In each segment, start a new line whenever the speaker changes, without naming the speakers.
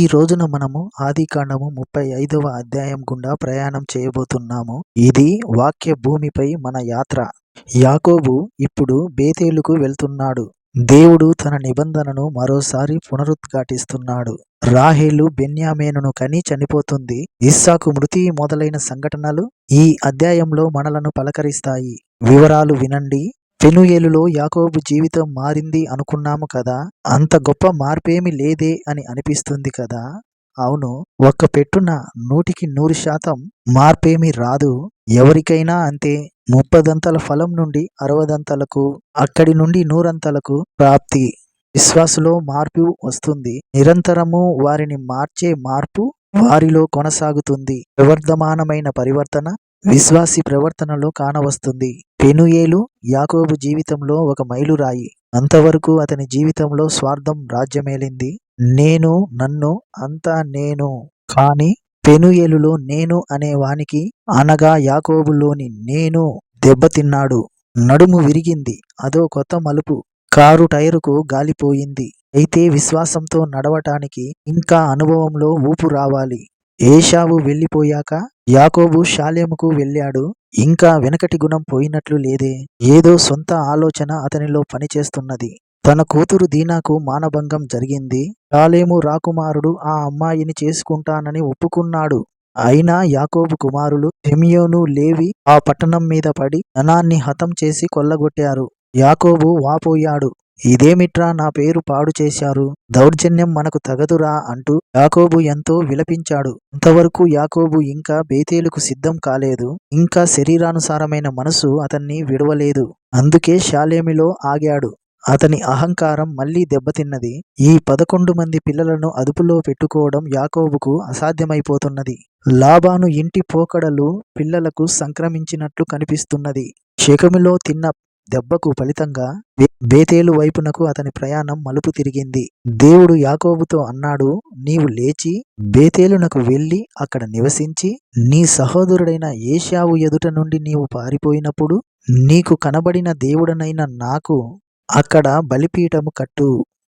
ఈ రోజున మనము ఆదికాండము ముప్పై ఐదవ అధ్యాయం గుండా ప్రయాణం చేయబోతున్నాము. ఇది వాక్య భూమిపై మన యాత్ర. యాకోబు ఇప్పుడు బేతేలుకు వెళ్తున్నాడు. దేవుడు తన నిబంధనను మరోసారి పునరుద్ఘాటిస్తున్నాడు. రాహేలు బెన్యామేనును కని చనిపోతుంది. ఇస్సాకు మృతి మొదలైన సంఘటనలు ఈ అధ్యాయంలో మనలను పలకరిస్తాయి. వివరాలు వినండి. పెనుయేలులో యాకోబు జీవితం మారింది అనుకున్నాము కదా అంత గొప్ప మార్పేమి లేదే అని అనిపిస్తుంది కదా. అవును ఒక్క పెట్టున నూటికి నూరు శాతం మార్పేమీ రాదు. ఎవరికైనా అంతే ముప్పదంతల ఫలం నుండి అరవదంతలకు అక్కడి నుండి నూరంతలకు ప్రాప్తి. విశ్వాసులో మార్పు వస్తుంది. నిరంతరము వారిని మార్చే మార్పు వారిలో కొనసాగుతుంది. ప్రవర్ధమానమైన పరివర్తన విశ్వాసి ప్రవర్తనలో కానవస్తుంది. పెనుయేలు యాకోబు జీవితంలో ఒక మైలురాయి. అంతవరకు అతని జీవితంలో స్వార్థం రాజ్యమేలింది. నేను నన్ను అంతా నేను. కాని పెనుయేలులో నేను అనే వానికి అనగా యాకోబులోని నేను దెబ్బతిన్నాడు. నడుము విరిగింది. అదో కొత్త మలుపు. కారు టైరుకు గాలిపోయింది. అయితే విశ్వాసంతో నడవటానికి ఇంకా అనుభవంలో ఊపు రావాలి. ఏషావు వెళ్ళిపోయాక యాకోబు షాలేముకు వెళ్ళాడు. ఇంకా వెనకటి గుణం పోయినట్లు లేదే. ఏదో సొంత ఆలోచన అతనిలో పనిచేస్తున్నది. తన కూతురు దీనాకు మానభంగం జరిగింది. షాలేము రాకుమారుడు ఆ అమ్మాయిని చేసుకుంటానని ఒప్పుకున్నాడు. అయినా యాకోబు కుమారులు సెమియోను లేవి ఆ పట్టణం మీద పడి ధనాన్ని హతం చేసి కొల్లగొట్టారు. యాకోబు వాపోయాడు. ఇదేమిట్రా నా పేరు పాడు చేశారు. దౌర్జన్యం మనకు తగదురా అంటూ యాకోబు ఎంతో విలపించాడు. అంతవరకు యాకోబు ఇంకా బేతేలుకు సిద్ధం కాలేదు. ఇంకా శరీరానుసారమైన మనసు అతన్ని విడవలేదు. అందుకే శాలేమిలో ఆగాడు. అతని అహంకారం మళ్ళీ దెబ్బతిన్నది. ఈ పదకొండు మంది పిల్లలను అదుపులో పెట్టుకోవడం యాకోబుకు అసాధ్యమైపోతున్నది. లాబాను ఇంటి పోకడలు పిల్లలకు సంక్రమించినట్లు కనిపిస్తున్నది. శకములో తిన్న దెబ్బకు ఫలితంగా బేతేలు వైపునకు అతని ప్రయాణం మలుపు తిరిగింది. దేవుడు యాకోబుతో అన్నాడు నీవు లేచి బేతేలునకు వెళ్ళి అక్కడ నివసించి నీ సహోదరుడైన ఏషావు ఎదుట నుండి నీవు పారిపోయినప్పుడు నీకు కనబడిన దేవుడనైన నాకు అక్కడ బలిపీఠము కట్టు.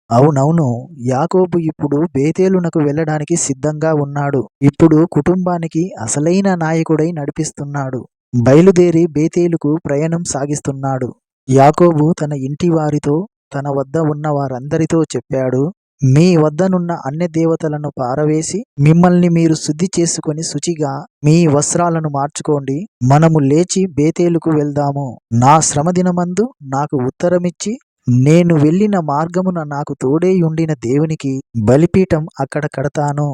అవునవును యాకోబు ఇప్పుడు బేతేలునకు వెళ్ళడానికి సిద్ధంగా ఉన్నాడు. ఇప్పుడు కుటుంబానికి అసలైన నాయకుడై నడిపిస్తున్నాడు. బయలుదేరి బేతేలుకు ప్రయాణం సాగిస్తున్నాడు. యాకోబు తన ఇంటి వారితో తన వద్ద ఉన్న వారందరితో చెప్పాడు మీ వద్దనున్న అన్ని దేవతలను పారవేసి మిమ్మల్ని మీరు శుద్ధి చేసుకుని శుచిగా మీ వస్త్రాలను మార్చుకోండి. మనము లేచి బేతేలుకు వెళ్దాము. నా శ్రమదినమందు నాకు ఉత్తరమిచ్చి నేను వెళ్ళిన మార్గమున నాకు తోడే ఉండిన దేవునికి బలిపీఠం అక్కడ కడతాను.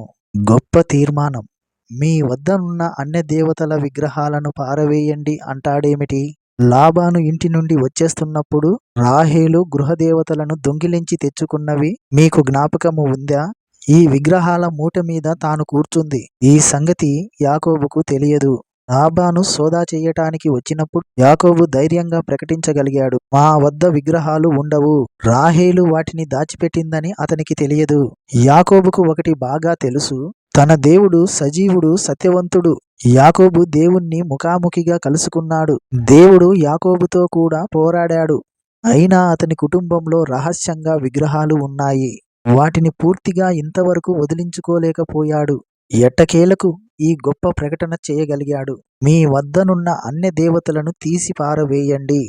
గొప్ప తీర్మానం. మీ వద్దనున్న అన్య దేవతల విగ్రహాలను పారవేయండి అంటాడేమిటి? లాబాను ఇంటి నుండి వచ్చేస్తున్నప్పుడు రాహేలు గృహదేవతలను దొంగిలించి తెచ్చుకున్నవి మీకు జ్ఞాపకము ఉందా? ఈ విగ్రహాల మూట మీద తాను కూర్చుంది. ఈ సంగతి యాకోబుకు తెలియదు. లాబాను సోదా చేయటానికి వచ్చినప్పుడు యాకోబు ధైర్యంగా ప్రకటించగలిగాడు. మా వద్ద విగ్రహాలు ఉండవు. రాహేలు వాటిని దాచిపెట్టిందని అతనికి తెలియదు. యాకోబుకు ఒకటి బాగా తెలుసు. తన దేవుడు సజీవుడు సత్యవంతుడు. యాకోబు దేవుణ్ణి ముఖాముఖిగా కలుసుకున్నాడు. దేవుడు యాకోబుతో కూడా పోరాడాడు. అయినా అతని కుటుంబంలో రహస్యంగా విగ్రహాలు ఉన్నాయి. వాటిని పూర్తిగా ఇంతవరకు వదిలించుకోలేకపోయాడు. ఎట్టకేలకు ఈ గొప్ప ప్రకటన చేయగలిగాడు. మీ వద్దనున్న అన్ని దేవతలను తీసి పారవేయండి.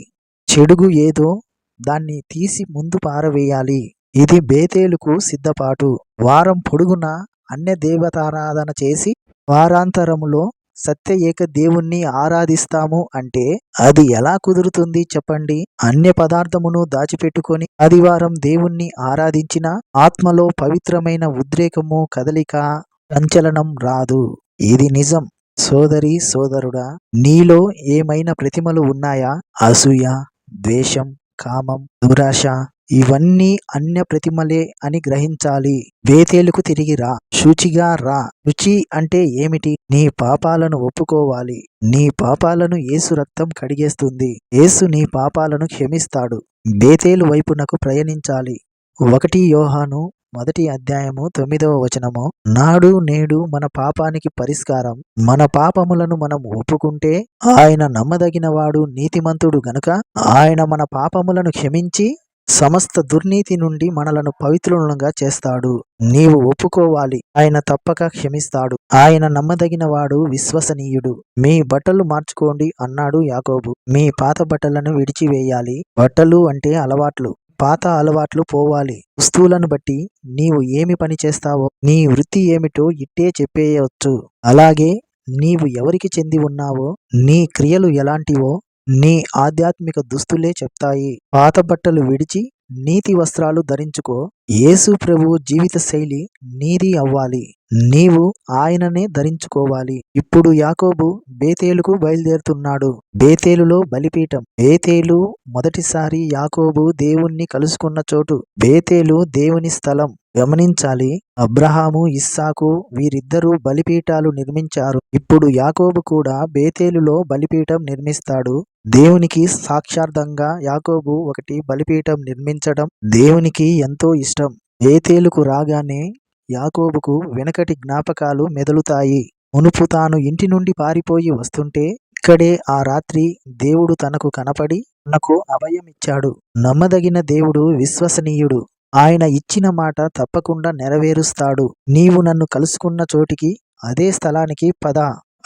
చెడుగు ఏదో దాన్ని తీసి ముందు పారవేయాలి. ఇది బేతేలుకు సిద్ధపాటు. వారం పొడుగున అన్య దేవతారాధన చేసి వారాంతరములో సత్య ఏక దేవుణ్ణి ఆరాధిస్తాము అంటే అది ఎలా కుదురుతుంది చెప్పండి. అన్య పదార్థమును దాచిపెట్టుకొని ఆదివారం దేవుణ్ణి ఆరాధించిన ఆత్మలో పవిత్రమైన ఉద్రేకము కదలిక సంచలనం రాదు. ఇది నిజం. సోదరి సోదరుడా నీలో ఏమైనా ప్రతిమలు ఉన్నాయా? అసూయ ద్వేషం కామం దురాశ ఇవన్నీ అన్య ప్రతిమలే అని గ్రహించాలి. బేతేలుకు తిరిగిరా శుచిగా రా. రుచి అంటే ఏమిటి? నీ పాపాలను ఒప్పుకోవాలి. నీ పాపాలను ఏసు రక్తం కడిగేస్తుంది. ఏసు నీ పాపాలను క్షమిస్తాడు. బేతేలు వైపునకు ప్రయాణించాలి. ఒకటి యోహాను మొదటి అధ్యాయము తొమ్మిదవ వచనము. నాడు నేడు మన పాపానికి పరిష్కారం. మన పాపములను మనం ఒప్పుకుంటే ఆయన నమ్మదగినవాడు నీతిమంతుడు గనుక ఆయన మన పాపములను క్షమించి సమస్త దుర్నీతి నుండి మనలను పవిత్రులుగా చేస్తాడు. నీవు ఒప్పుకోవాలి. ఆయన తప్పక క్షమిస్తాడు. ఆయన నమ్మదగిన వాడు విశ్వసనీయుడు. మీ బట్టలు మార్చుకోండి అన్నాడు యాకోబు. మీ పాత బట్టలను విడిచివేయాలి. బట్టలు అంటే అలవాట్లు. పాత అలవాట్లు పోవాలి. వస్తువులను బట్టి నీవు ఏమి పని చేస్తావో నీ వృత్తి ఏమిటో ఇట్టే చెప్పేయవచ్చు అలాగే నీవు ఎవరికి చెంది ఉన్నావో నీ క్రియలు ఎలాంటివో నీ ఆధ్యాత్మిక దుస్తులే చెప్తాయి. పాత బట్టలు విడిచి నీతి వస్త్రాలు ధరించుకో. యేసు ప్రభు జీవిత శైలి నీది అవ్వాలి. నీవు ఆయననే ధరించుకోవాలి. ఇప్పుడు యాకోబు బేతేలుకు బయలుదేరుతున్నాడు. బేతేలులో బలిపీఠం. బేతేలు మొదటిసారి యాకోబు దేవుణ్ణి కలుసుకున్న చోటు. బేతేలు దేవుని స్థలం. గమనించాలి అబ్రహాము ఇస్సాకు వీరిద్దరూ బలిపీఠాలు నిర్మించారు. ఇప్పుడు యాకోబు కూడా బేతేలులో బలిపీఠం నిర్మిస్తాడు. దేవునికి సాక్షార్థంగా యాకోబు ఒకటి బలిపీఠం నిర్మించడం దేవునికి ఎంతో ఇష్టం. బేతేలుకు రాగానే యాకోబుకు వెనకటి జ్ఞాపకాలు మెదలుతాయి. మునుపు తాను ఇంటి నుండి పారిపోయి వస్తుంటే ఇక్కడే ఆ రాత్రి దేవుడు తనకు కనపడి తనకు అభయమిచ్చాడు. నమ్మదగిన దేవుడు విశ్వసనీయుడు. ఆయన ఇచ్చిన మాట తప్పకుండా నెరవేరుస్తాడు. నీవు నన్ను కలుసుకున్న చోటికి అదే స్థలానికి పద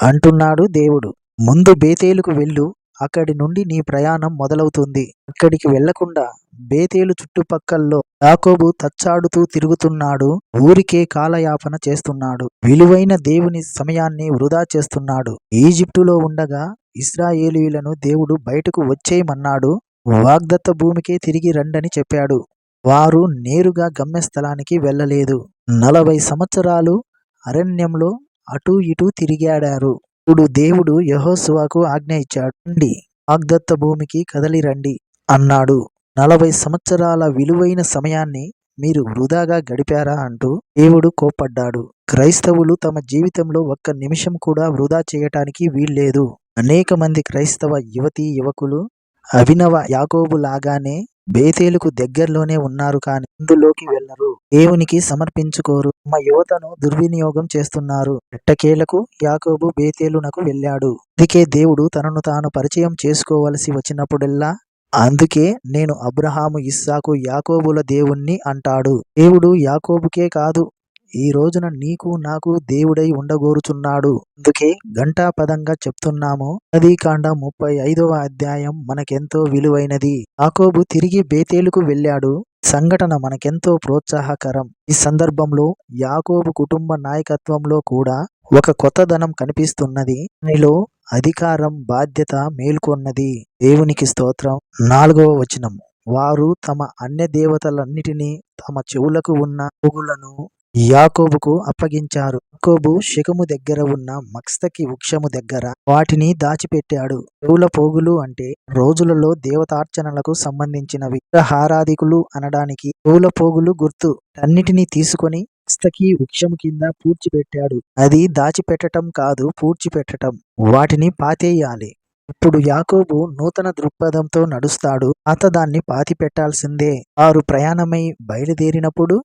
అంటున్నాడు దేవుడు. ముందు బేతేలుకు వెళ్ళు. అక్కడి నుండి నీ ప్రయాణం మొదలవుతుంది. అక్కడికి వెళ్ళకుండా బేతేలు చుట్టుపక్కల్లో యాకోబు తచ్చాడుతూ తిరుగుతున్నాడు ఊరికే కాలయాపన చేస్తున్నాడు. విలువైన దేవుని సమయాన్ని వృధా చేస్తున్నాడు. ఈజిప్టులో ఉండగా ఇస్రాయేలీలను దేవుడు బయటకు వచ్చేయమన్నాడు వాగ్దత్త భూమికే తిరిగి రండని చెప్పాడు. వారు నేరుగా గమ్యస్థలానికి వెళ్ళలేదు. నలభై సంవత్సరాలు అరణ్యంలో అటూ ఇటూ తిరిగాడారు. ఇప్పుడు దేవుడు యహోసువాకు ఆజ్ఞ ఇచ్చాడు. రండి వాగ్దత్త భూమికి కదలి రండి అన్నాడు. నలభై సంవత్సరాల విలువైన సమయాన్ని మీరు వృధాగా గడిపారా? అంటూ దేవుడు కోప్పడ్డాడు. క్రైస్తవులు తమ జీవితంలో ఒక్క నిమిషం కూడా వృధా చేయటానికి వీల్లేదు. అనేక మంది క్రైస్తవ యువతీ యువకులు అభినవ యాకోబు లాగానే బేతేలుకు దగ్గరలోనే ఉన్నారు కానీ ఇందులోకి వెళ్ళరు. దేవునికి సమర్పించుకోరు. తమ యువతను దుర్వినియోగం చేస్తున్నారు. ఎట్టకేలకు యాకోబు బేతేలునకు వెళ్ళాడు. అందుకే దేవుడు తనను తాను పరిచయం చేసుకోవలసి వచ్చినప్పుడెల్లా అందుకే నేను అబ్రహాము ఇస్సాకు యాకోబుల దేవుణ్ణి అంటాడు. దేవుడు యాకోబుకే కాదు ఈ రోజున నీకు నాకు దేవుడై ఉండగోరుచున్నాడు. అందుకే ఘంటాపదంగా చెప్తున్నాము. కాండ ముప్పై ఐదవ అధ్యాయం మనకెంతో విలువైనది. ఆకోబు తిరిగి బేతేలుకు వెళ్ళాడు. సంఘటన మనకెంతో ప్రోత్సాహకరం. ఈ సందర్భంలో యాకోబు కుటుంబ నాయకత్వంలో కూడా ఒక కొత్తదనం కనిపిస్తున్నది. దానిలో అధికారం బాధ్యత మేల్కొన్నది. దేవునికి స్తోత్రం. నాలుగవ వచనం. వారు తమ అన్య దేవతలన్నిటినీ తమ చెవులకు ఉన్న పోగులను యాకోబుకు అప్పగించారు. యాకోబు శిఖము దగ్గర ఉన్న మక్స్తకి వృక్షము దగ్గర వాటిని దాచిపెట్టాడు. దేవుల పోగులు అంటే రోజులలో దేవతార్చనలకు సంబంధించినవి. హారాధికులు అనడానికి దేవుల పోగులు గుర్తు. అన్నిటినీ తీసుకొని మక్స్తకి వృక్షము కింద పూడ్చిపెట్టాడు. అది దాచిపెట్టటం కాదు పూడ్చిపెట్టడం వాటిని పాతేయాలి. ఇప్పుడు యాకోబు నూతన దృక్పథంతో నడుస్తాడు. అత దాన్ని పాతి పెట్టాల్సిందే వారు ప్రయాణమై బయలుదేరినప్పుడు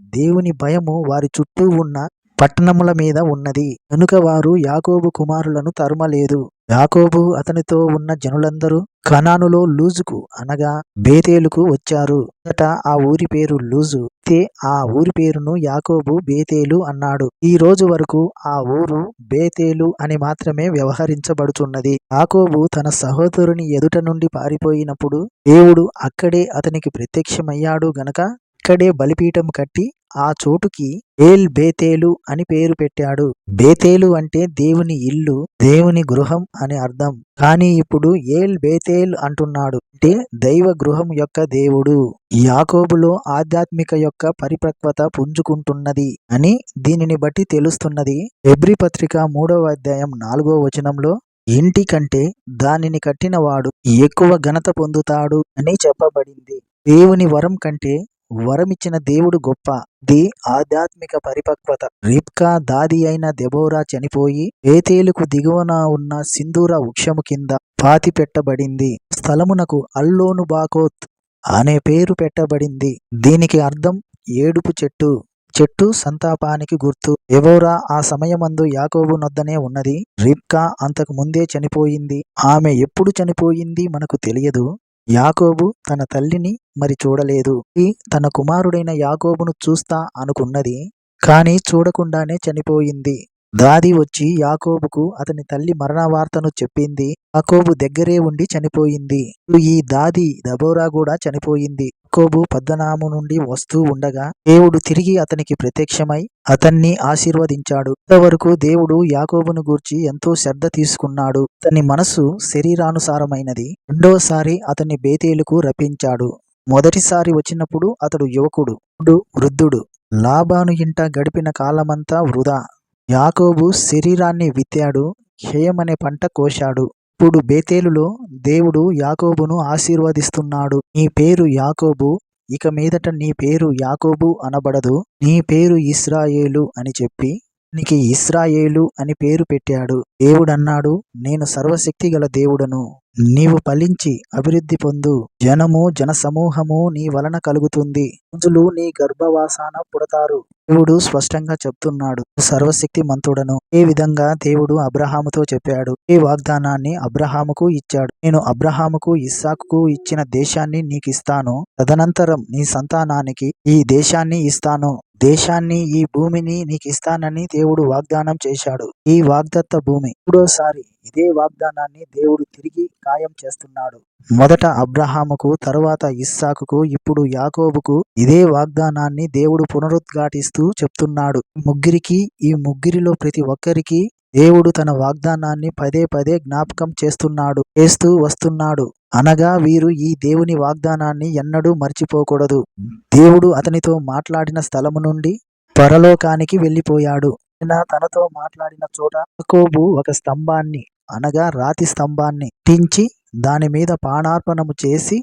దేవుని భయము వారి చుట్టూ ఉన్న పట్టణముల మీద ఉన్నది. కనుక వారు యాకోబు కుమారులను తరుమలేదు. యాకోబు అతనితో ఉన్న జనులందరూ కనానులో లూజుకు అనగా బేతేలుకు వచ్చారు. మొదట ఆ ఊరి పేరు లూజు. అయితే ఆ ఊరి పేరును యాకోబు బేతేలు అన్నాడు. ఈ రోజు వరకు ఆ ఊరు బేతేలు అని మాత్రమే వ్యవహరించబడుతున్నది. యాకోబు తన సహోదరుని ఎదుట నుండి పారిపోయినప్పుడు దేవుడు అక్కడే అతనికి ప్రత్యక్షమయ్యాడు గనక ఇక్కడే బలిపీఠం కట్టి ఆ చోటుకి ఏల్ బేతేలు అని పేరు పెట్టాడు. బేతేలు అంటే దేవుని ఇల్లు దేవుని గృహం అని అర్థం. కానీ ఇప్పుడు ఏల్ బేతేల్ అంటున్నాడు. అంటే దైవ గృహం యొక్క దేవుడు. యాకోబులో ఆధ్యాత్మిక యొక్క పరిపక్వత పుంజుకుంటున్నది అని దీనిని బట్టి తెలుస్తున్నది ఎబ్రి పత్రిక మూడవ అధ్యాయం నాలుగో వచనంలో ఇంటి కంటే దానిని కట్టినవాడు ఎక్కువ ఘనత పొందుతాడు అని చెప్పబడింది. దేవుని వరం కంటే వరమిచ్చిన దేవుడు గొప్ప. ది ఆధ్యాత్మిక పరిపక్వత. రిప్కా దాది అయిన దెబోరా చనిపోయి ఏతేలుకు దిగువన ఉన్న సింధూర వృక్షము కింద పాతి పెట్టబడింది. స్థలమునకు అల్లోను బాకోత్ అనే పేరు పెట్టబడింది. దీనికి అర్థం ఏడుపు చెట్టు. చెట్టు సంతాపానికి గుర్తు. ఎవోరా ఆ సమయమందు యాకోబు నొద్దనే ఉన్నది. రిప్కా అంతకు ముందే చనిపోయింది. ఆమె ఎప్పుడు చనిపోయింది మనకు తెలియదు. యాకోబు తన తల్లిని మరి చూడలేదు. ఈ తన కుమారుడైన యాకోబును చూస్తా అనుకున్నది కానీ చూడకుండానే చనిపోయింది. దాది వచ్చి యాకోబుకు అతని తల్లి మరణ వార్తను చెప్పింది. యాకోబు దగ్గరే ఉండి చనిపోయింది. ఈ దాది దబోరా కూడా చనిపోయింది. యాకోబు పద్దనాము నుండి వస్తూ ఉండగా దేవుడు తిరిగి అతనికి ప్రత్యక్షమై అతన్ని ఆశీర్వదించాడు. ఇంతవరకు దేవుడు యాకోబును గూర్చి ఎంతో శ్రద్ధ తీసుకున్నాడు. అతని మనసు శరీరానుసారమైనది. రెండోసారి అతన్ని బేతేలుకు రప్పించాడు. మొదటిసారి వచ్చినప్పుడు అతడు యువకుడు వృద్ధుడు. లాభాను ఇంట గడిపిన కాలమంతా వృధా. యాకోబు శరీరాన్ని విత్తాడు క్షయమనే పంట కోశాడు. ఇప్పుడు బేతేలులో దేవుడు యాకోబును ఆశీర్వదిస్తున్నాడు. నీ పేరు యాకోబు ఇక మీదట నీ పేరు యాకోబు అనబడదు. నీ పేరు ఇస్రాయేలు అని చెప్పి నీకు ఇస్రాయేలు అని పేరు పెట్టాడు. దేవుడన్నాడు నేను సర్వశక్తి గల దేవుడను. నీవు ఫలించి అభివృద్ధి పొందు. జనము జనసమూహము నీ వలన కలుగుతుంది. రోజులు నీ గర్భవాసాన పుడతారు. దేవుడు స్పష్టంగా చెప్తున్నాడు. సర్వశక్తి మంతుడను ఏ విధంగా దేవుడు అబ్రహాముతో చెప్పాడు? ఈ వాగ్దానాన్ని అబ్రహాముకు ఇచ్చాడు? నేను అబ్రహాముకు ఇస్సాకు ఇచ్చిన దేశాన్ని నీకు ఇస్తాను తదనంతరం నీ సంతానానికి ఈ దేశాన్ని ఇస్తాను. దేశాన్ని ఈ భూమిని నీకు ఇస్తానని దేవుడు వాగ్దానం చేశాడు. ఈ వాగ్దత్త భూమి మూడోసారి ఇదే వాగ్దానాన్ని దేవుడు తిరిగి ఖాయం చేస్తున్నాడు. మొదట అబ్రహాముకు తరువాత ఇస్సాకుకు ఇప్పుడు యాకోబుకు ఇదే వాగ్దానాన్ని దేవుడు పునరుద్ఘాటిస్తూ చెప్తున్నాడు. ముగ్గురికి ఈ ముగ్గురిలో ప్రతి ఒక్కరికి దేవుడు తన వాగ్దానాన్ని పదే పదే జ్ఞాపకం చేస్తున్నాడు చేస్తూ వస్తున్నాడు. అనగా వీరు ఈ దేవుని వాగ్దానాన్ని ఎన్నడూ మర్చిపోకూడదు. దేవుడు అతనితో మాట్లాడిన స్థలము నుండి పరలోకానికి వెళ్ళిపోయాడు. తనతో మాట్లాడిన చోట యాకోబు ఒక స్తంభాన్ని అనగా రాతి స్తంభాన్ని టించి దాని మీద పానార్పణము చేసి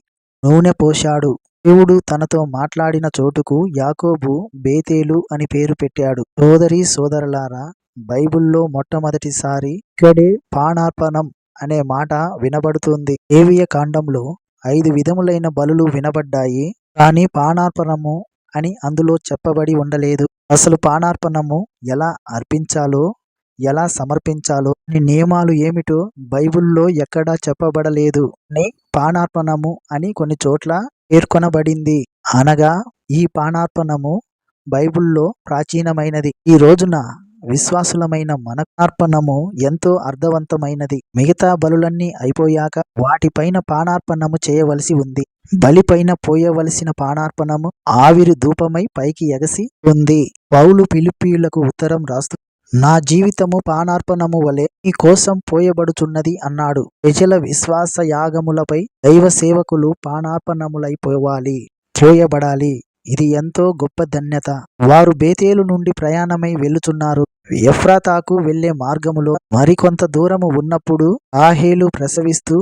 నూనె పోశాడు. దేవుడు తనతో మాట్లాడిన చోటుకు యాకోబు బేతేలు అని పేరు పెట్టాడు. సోదరి సోదరులారా బైబిల్లో మొట్టమొదటిసారి ఇక్కడే పానార్పణం అనే మాట వినబడుతుంది. ఏవియ కాండంలో ఐదు విధములైన బలులు వినబడ్డాయి. కానీ పానార్పణము అని అందులో చెప్పబడి ఉండలేదు. అసలు పానార్పణము ఎలా అర్పించాలో ఎలా సమర్పించాలో అనే నియమాలు ఏమిటో బైబిల్లో ఎక్కడా చెప్పబడలేదు. అని పానార్పణము అని కొన్ని చోట్ల పేర్కొనబడింది. అనగా ఈ పానార్పణము బైబిల్లో ప్రాచీనమైనది. ఈ రోజున విశ్వాసులమైన మనకార్పణము ఎంతో అర్థవంతమైనది. మిగతా బలులన్నీ అయిపోయాక వాటిపైన పానార్పణము చేయవలసి ఉంది. బలిపైన పోయవలసిన పానార్పణము ఆవిరి ధూపమై పైకి ఎగసి ఉంది. పౌలు పిలిపియులకు ఉత్తరం రాస్తూ నా జీవితము పానార్పణము వలె ఈ కోసం పోయబడుచున్నది అన్నాడు. ప్రజల విశ్వాస యాగములపై దైవ సేవకులు పానార్పణములై పోవాలి పోయబడాలి. ఇది ఎంతో గొప్ప ధన్యత. వారు బేతేలు నుండి ప్రయాణమై వెళ్తున్నారు. ఎఫ్రాతాకు వెళ్ళే మార్గములో మరికొంత దూరము ఉన్నప్పుడు ఆహేలు ప్రసవిస్తూ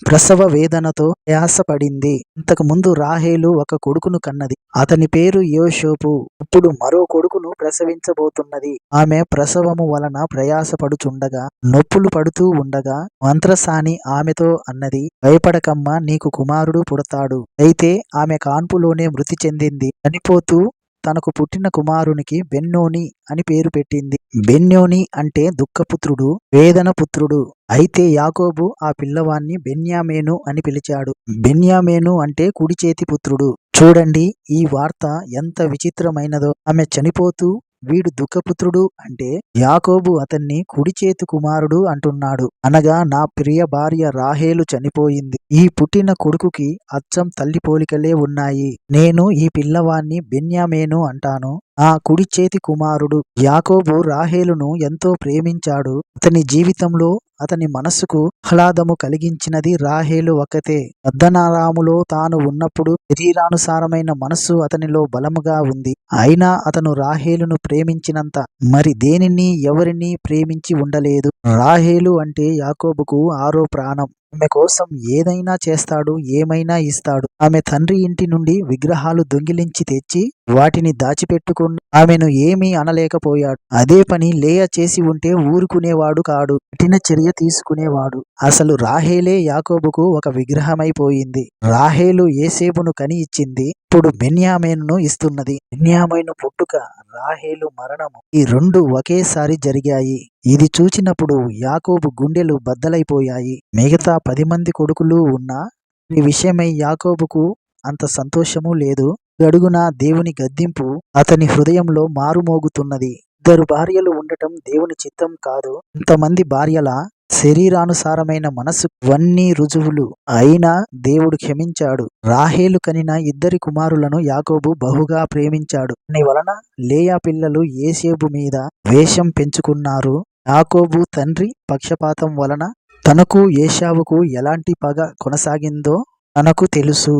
ప్రసవ వేదనతో ప్రయాసపడింది. ఇంతకు ముందు రాహేలు ఒక కొడుకును కన్నది. అతని పేరు యోషోపు ఇప్పుడు మరో కొడుకును ప్రసవించబోతున్నది. ఆమె ప్రసవము వలన ప్రయాసపడుచుండగా నొప్పులు పడుతూ ఉండగా మంత్రసాని ఆమెతో అన్నది భయపడకమ్మా నీకు కుమారుడు పుడతాడు. అయితే ఆమె కాన్పులోనే మృతి చెందింది. చనిపోతూ తనకు పుట్టిన కుమారునికి బెన్నోని అని పేరు పెట్టింది. బెన్నోని అంటే దుఃఖపుత్రుడు వేదన పుత్రుడు అయితే యాకోబు ఆ పిల్లవాన్ని బెన్యామేను అని పిలిచాడు. బెన్యామేను అంటే కుడి చేతి పుత్రుడు. చూడండి ఈ వార్త ఎంత విచిత్రమైనదో. ఆమె చనిపోతూ వీడు దుఃఖపుత్రుడు అంటే యాకోబు అతన్ని కుడి చేతి కుమారుడు అంటున్నాడు. అనగా నా ప్రియ భార్య రాహేలు చనిపోయింది. ఈ పుట్టిన కొడుకుకి అచ్చం తల్లి పోలికలే ఉన్నాయి. నేను ఈ పిల్లవాన్ని బెన్యామేను అంటాను. ఆ కుడి చేతి కుమారుడు యాకోబు రాహేలును ఎంతో ప్రేమించాడు. అతని జీవితంలో అతని మనస్సుకు ఆహ్లాదము కలిగించినది రాహేలు ఒక్కతే. పద్దనారాములో తాను ఉన్నప్పుడు శరీరానుసారమైన మనస్సు అతనిలో బలముగా ఉంది. అయినా అతను రాహేలును ప్రేమించినంత మరి దేనిని ఎవరిని ప్రేమించి ఉండలేదు. రాహేలు అంటే యాకోబుకు ఆరో ప్రాణం. ఆమె కోసం ఏదైనా చేస్తాడు ఏమైనా ఇస్తాడు. ఆమె తండ్రి ఇంటి నుండి విగ్రహాలు దొంగిలించి తెచ్చి వాటిని దాచిపెట్టుకుని ఆమెను ఏమీ అనలేకపోయాడు. అదే పని లేయ చేసి ఉంటే ఊరుకునేవాడు కాడు కఠిన చర్య తీసుకునేవాడు. అసలు రాహేలే యాకోబుకు ఒక విగ్రహమైపోయింది. రాహేలు ఏసేపును కని ఇచ్చింది ఇప్పుడు బెన్యామేను ఇస్తున్నది. బెన్యామైను పుట్టుక రాహేలు మరణము ఈ రెండు ఒకేసారి జరిగాయి. ఇది చూచినప్పుడు యాకోబు గుండెలు బద్దలైపోయాయి. మిగతా పది మంది కొడుకులు ఉన్నా ఈ విషయమై యాకోబుకు అంత సంతోషము లేదు. గడుగున దేవుని గద్దింపు అతని హృదయంలో మారుమోగుతున్నది. ఇద్దరు భార్యలు ఉండటం దేవుని చిత్తం కాదు. ఇంతమంది భార్యల శరీరానుసారమైన మనసు వన్నీ రుజువులు. అయినా దేవుడు క్షమించాడు. రాహేలు కనిన ఇద్దరి కుమారులను యాకోబు బహుగా ప్రేమించాడు. దాని వలన లేయా పిల్లలు ఏసేబు మీద వేషం పెంచుకున్నారు. యాకోబు తండ్రి పక్షపాతం వలన తనకు ఏషావుకు ఎలాంటి పగ కొనసాగిందో తనకు తెలుసు.